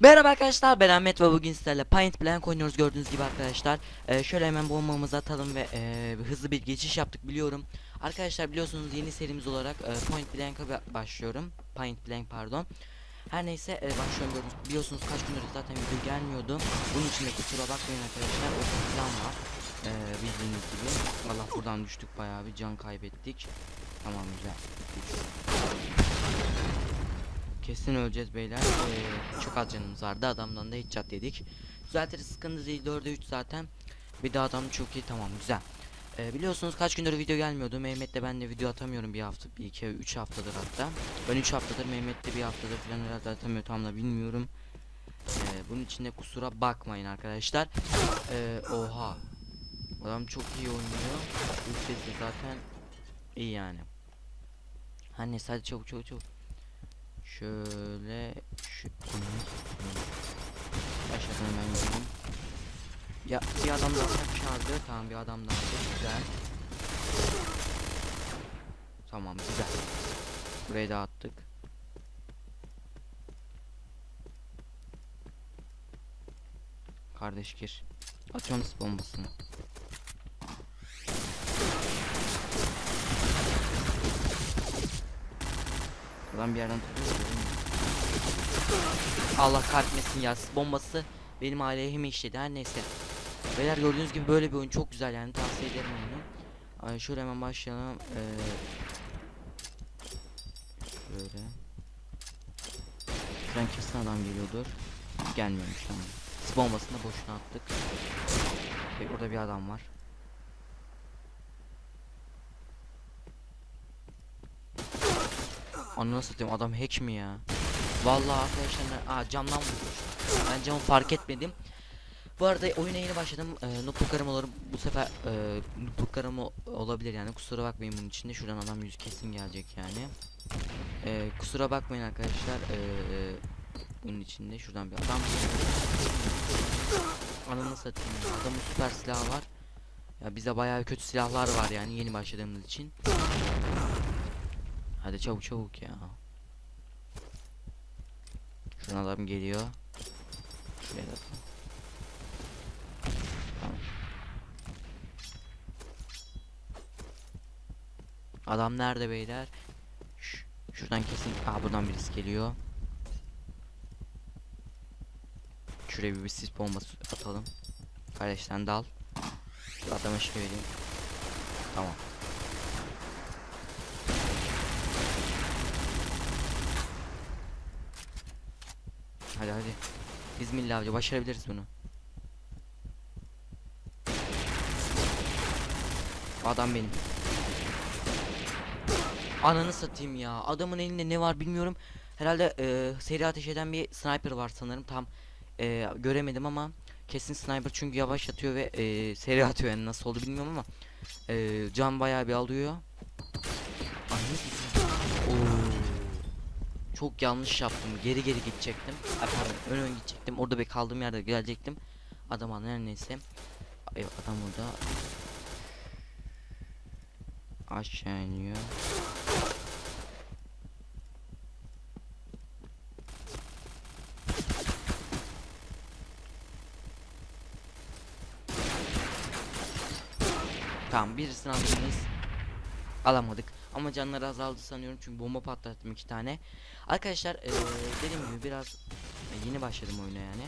Merhaba arkadaşlar ben Ahmet ve bugün sizlerle Paint Blank oynuyoruz gördüğünüz gibi arkadaşlar. Ee, Şöyle hemen bombamızı atalım ve ee, hızlı bir geçiş yaptık biliyorum. Arkadaşlar biliyorsunuz yeni serimiz olarak ee, Point Blank'a ba- başlıyorum. Paint Blank pardon. Her neyse ee, başlıyorum gördüğünüz biliyorsunuz kaç gündür zaten video gelmiyordu. Bunun için de kusura bakmayın arkadaşlar o plan var. Ee, Bildiğiniz gibi. Allah buradan düştük bayağı bir can kaybettik. Tamam güzel Kesin öleceğiz beyler. Ee, çok az canımız vardı. Adamdan da hiç çat yedik. Düzeltiriz sıkıntı değil. 4'e 3 zaten. Bir de adam çok iyi. Tamam güzel. Ee, biliyorsunuz kaç gündür video gelmiyordu. Mehmet'le ben de video atamıyorum bir hafta, bir iki, üç haftadır hatta. Ben 3 haftadır, Mehmet'le bir haftadır falan herhalde atamıyor tam da bilmiyorum. Ee, bunun için de kusura bakmayın arkadaşlar. Ee, oha. Adam çok iyi oynuyor. Bu sesi zaten iyi yani. Hani sadece çabuk çabuk çabuk. Şöyle şu Başladım hemen gidelim. Ya bir adam daha çağırdı. Tamam bir adam daha. Güzel. Tamam güzel. Burayı da attık. Kardeş gir. Atıyorum bombasını. Buradan bir yerden tutuyor. Allah kahretmesin ya bombası benim aleyhime işledi her neyse. Beyler gördüğünüz gibi böyle bir oyun çok güzel yani tavsiye ederim oyunu. Ay şöyle hemen başlayalım. Ee, şöyle. Şuradan kesin adam geliyordur. Gelmiyormuş tamam. Bombasını boşuna attık. Ve orada bir adam var. Ananı satayım adam hack mi ya? Vallahi arkadaşlar aa camdan vurmuş. Ben camı fark etmedim. Bu arada oyuna yeni başladım. Ee, noobluklarım olur bu sefer e, noobluklarım o- olabilir yani kusura bakmayın bunun içinde. Şuradan adam yüz kesin gelecek yani. Ee, kusura bakmayın arkadaşlar. Ee, bunun içinde şuradan bir adam. Ananı satayım. Adamın süper silahı var. Ya bize bayağı kötü silahlar var yani yeni başladığımız için. Hadi çabuk çabuk ya. Şuradan adam geliyor. Şuraya da. Tamam. Adam nerede beyler? Ş şuradan kesin. Aa buradan birisi geliyor. Şuraya bir sis bombası atalım. Kardeşten dal. Şu adama şey vereyim. Tamam. Hadi hadi. Bismillah avcı başarabiliriz bunu. Bu Adam benim. Ananı satayım ya. Adamın elinde ne var bilmiyorum. Herhalde e, seri ateş eden bir sniper var sanırım. Tam e, göremedim ama kesin sniper çünkü yavaş atıyor ve e, seri atıyor yani nasıl oldu bilmiyorum ama e, can bayağı bir alıyor. Ananı. Çok yanlış yaptım. Geri geri gidecektim. Ay ön ön gidecektim. Orada bir kaldığım yerde gelecektim. Adam her neyse. Ay, adam orada. Aşağı iniyor. Tamam birisini aldınız. Alamadık. Ama canları azaldı sanıyorum çünkü bomba patlattım iki tane. Arkadaşlar eee, dediğim gibi biraz e, yeni başladım oyuna yani.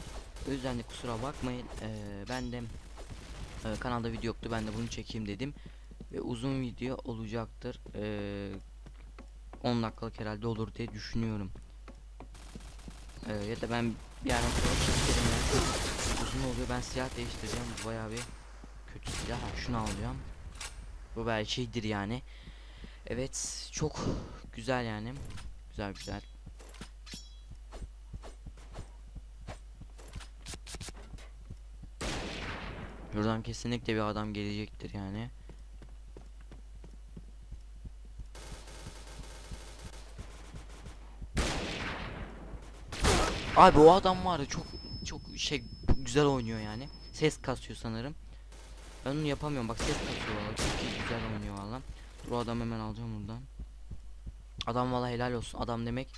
O yüzden de kusura bakmayın. Eee, ben de e, kanalda video yoktu. Ben de bunu çekeyim dedim. Ve uzun video olacaktır. Eee 10 dakikalık herhalde olur diye düşünüyorum. Eee, ya da ben bir sonra çekerim yani. Uzun oluyor. Ben silah değiştireceğim. Bu bayağı bir kötü silah. Şunu alacağım. Bu belki iyidir yani. Evet çok güzel yani. Güzel güzel. Buradan kesinlikle bir adam gelecektir yani. Abi o adam var ya çok çok şey güzel oynuyor yani. Ses kasıyor sanırım. Ben onu yapamıyorum bak ses kasıyor valla çok güzel oynuyor valla. Dur adam hemen alacağım buradan. Adam valla helal olsun adam demek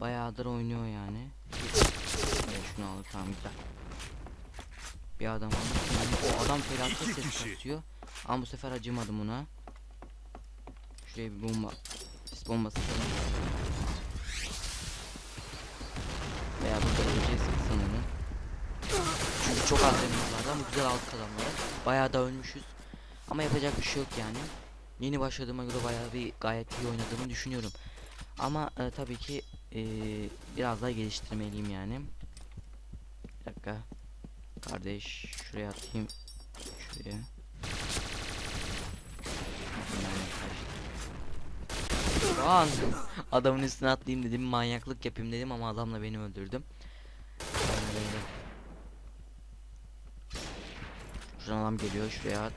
bayağıdır oynuyor yani. Evet, tamam güzel. Bir adam var. Yani o adam felaket ses kasıyor. Ama bu sefer acımadım ona. Şuraya bir bomba. Sis bombası falan. Veya burada öleceğiz sanırım. Çünkü çok az canımız vardı ama güzel aldık adamları. Bayağı da ölmüşüz. Ama yapacak bir şey yok yani. Yeni başladığıma göre bayağı bir gayet iyi oynadığımı düşünüyorum. Ama e, tabii ki e, biraz daha geliştirmeliyim yani. Bir dakika. Kardeş şuraya atayım. Şuraya. Lan adamın üstüne atlayayım dedim manyaklık yapayım dedim ama adamla beni öldürdüm. Şuradan adam geliyor şuraya at.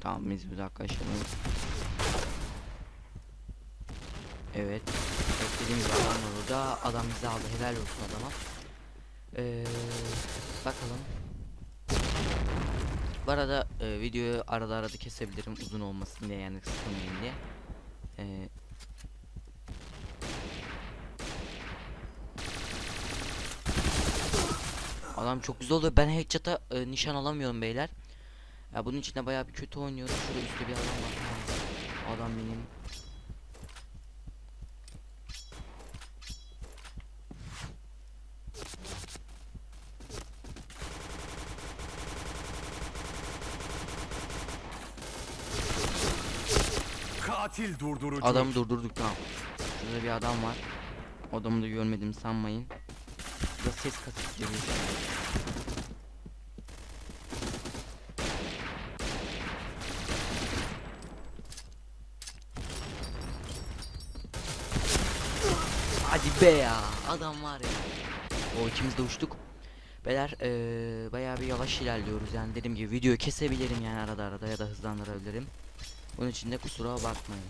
Tamam biz arkadaşlarımız. Evet. Beklediğimiz adam var orada. Adam bizi aldı. Helal olsun adama. Ee, bakalım. Bu arada e, videoyu arada arada kesebilirim uzun olmasın diye yani sıkılmayayım diye. Ee, Adam çok güzel oluyor. Ben headshot'a e, nişan alamıyorum beyler. Ya bunun için de bayağı bir kötü oynuyorum. Şurada üstte bir adam var. Adam benim. Katil durdurucu. Adamı durdurduk tamam. Şurada bir adam var. Adamı da görmedim sanmayın. Burada ses kasıp Hadi be ya. Adam var ya. O ikimiz de uçtuk. Beyler eee bayağı bir yavaş ilerliyoruz yani dediğim gibi videoyu kesebilirim yani arada arada ya da hızlandırabilirim. Bunun için de kusura bakmayın.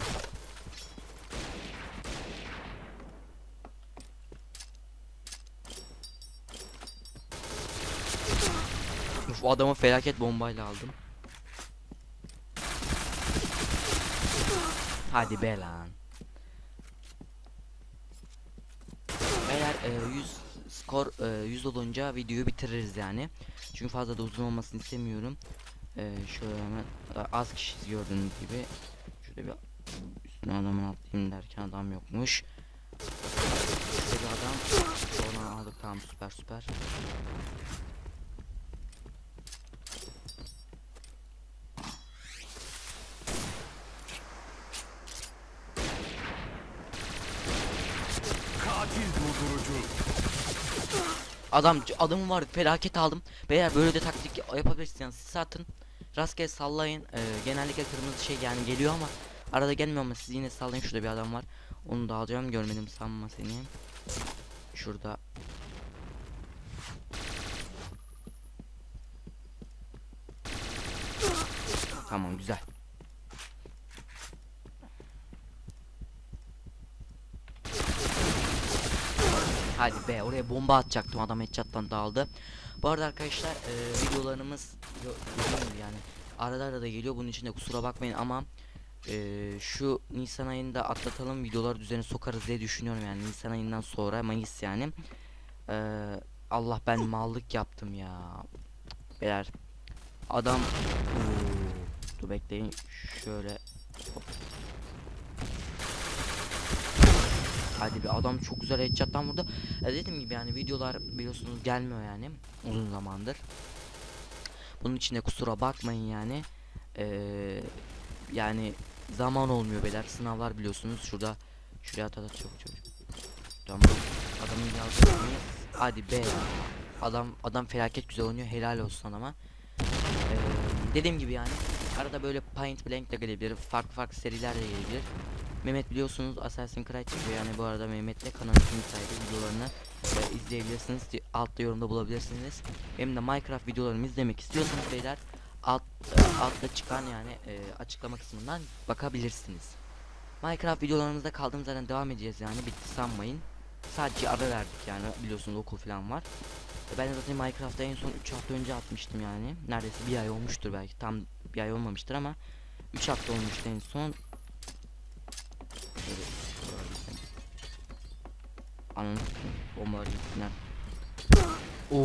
Uf adamı felaket bombayla aldım. Hadi be lan. Beyler e, 100 skor e, 100 olunca videoyu bitiririz yani. Çünkü fazla da uzun olmasını istemiyorum. E, şöyle hemen e, az kişi gördüğünüz gibi. Şöyle bir üstüne adamın atlayayım derken adam yokmuş. Bir adam. Onu aldık tamam süper süper. Katil durdurucu. Adam adamı var felaket aldım. Beyler böyle de taktik yapabilirsiniz. Siz atın. Rastgele sallayın. Ee, genellikle kırmızı şey yani geliyor ama arada gelmiyor ama siz yine sallayın. Şurada bir adam var. Onu da alacağım. Görmedim sanma seni. Şurada. Tamam güzel. Hadi be oraya bomba atacaktım adam headshot'tan dağıldı. Bu arada arkadaşlar e, videolarımız yani arada arada geliyor bunun için de kusura bakmayın ama e, şu Nisan ayında atlatalım videoları düzeni sokarız diye düşünüyorum yani Nisan ayından sonra Mayıs yani. E, Allah ben mallık yaptım ya. Beyler adam dur bekleyin şöyle Hadi bir adam çok güzel headshot'tan vurdu. Ya dediğim gibi yani videolar biliyorsunuz gelmiyor yani uzun zamandır. Bunun için de kusura bakmayın yani. Ee, yani zaman olmuyor beyler. Sınavlar biliyorsunuz. Şurada şuraya at at çabuk çabuk. Tamam. Adamın yazdığı Hadi be. Adam adam felaket güzel oynuyor. Helal olsun adama. Ee, dediğim gibi yani arada böyle Point Blank de gelebilir. Farklı farklı seriler de gelebilir. Mehmet biliyorsunuz Assassin's Creed çıkıyor yani bu arada Mehmet'le kanalın sahibi videolarını e, izleyebilirsiniz. Altta yorumda bulabilirsiniz. Benim de Minecraft videolarımı izlemek istiyorsanız beyler alt e, altta çıkan yani e, açıklama kısmından bakabilirsiniz. Minecraft videolarımızda kaldığımız yerden devam edeceğiz yani bitti sanmayın. Sadece ara verdik yani biliyorsunuz okul falan var. E, Ben de zaten Minecraft'ta en son 3 hafta önce atmıştım yani. Neredeyse bir ay olmuştur belki. Tam bir ay olmamıştır ama 3 hafta olmuştu en son. Ananı bomba gittiler. Oo.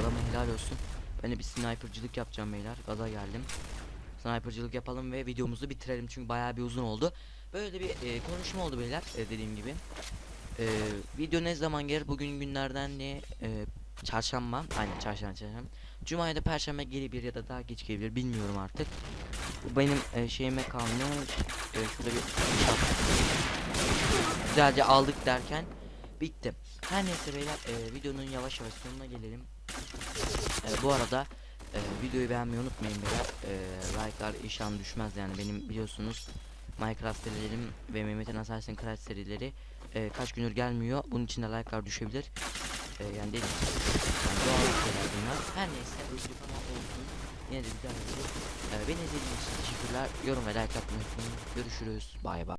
Adama helal olsun. Ben de bir snipercılık yapacağım beyler. Gaza geldim. Snipercılık yapalım ve videomuzu bitirelim çünkü bayağı bir uzun oldu. Böyle bir e, konuşma oldu beyler e, dediğim gibi. E, video ne zaman gelir? Bugün günlerden ne? E, çarşamba. Aynen çarşamba çarşamba. Cuma ya da perşembe gelebilir ya da daha geç gelebilir bilmiyorum artık. Bu benim e, şeyime kalmış. E, şurada bir güzelce aldık derken bitti. Her neyse beyler e, videonun yavaş yavaş sonuna gelelim. E, bu arada e, videoyu beğenmeyi unutmayın beyler. E, like'lar inşallah düşmez yani benim biliyorsunuz Minecraft serilerim ve Mehmet'in Assassin's Creed serileri e, kaç gündür gelmiyor. Bunun için de like'lar düşebilir. E, yani dedim yani doğal şeyler bunlar. Her neyse özgür ama olsun. Yine de bir şey. E, beni izlediğiniz için teşekkürler. Yorum ve like atmayı unutmayın. Görüşürüz. Bay bay.